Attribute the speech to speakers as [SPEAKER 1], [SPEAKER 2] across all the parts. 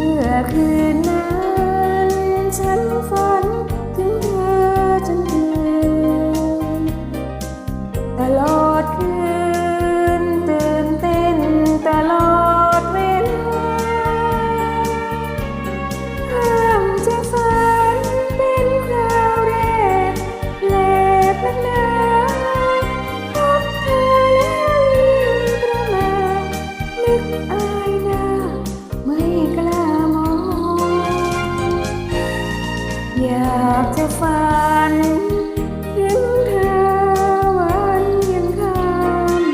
[SPEAKER 1] มื่อคืนนั้นฉันฝัน อยากจะฝันถึงเธอวันยังคำ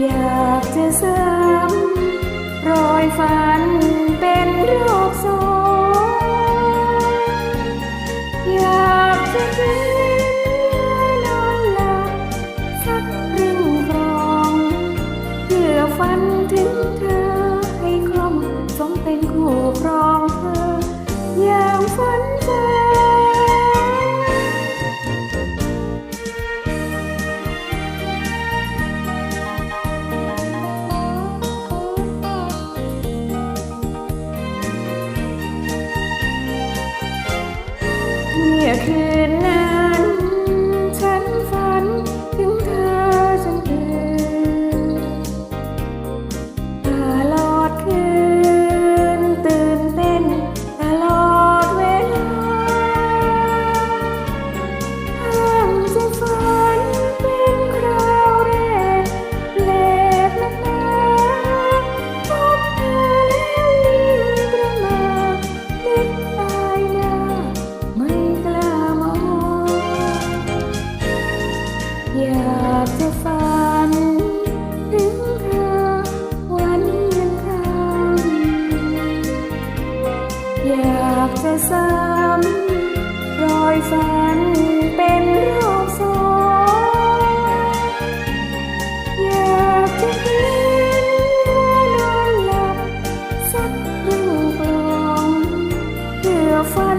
[SPEAKER 1] อยากจะซ้ำรอยฝันเป็นโรคสองอยากจะกินยานอนหลับสักครึ่งกรองเพื่อฝัน คืนนั้น อยากจะฝัน ถึงเธอวันยังคำอยากจะซ้ำรอยฝันเป็นโรคสองอยากจะกินยานอนหลับสักครึ่งกล่องเพื่อฝัน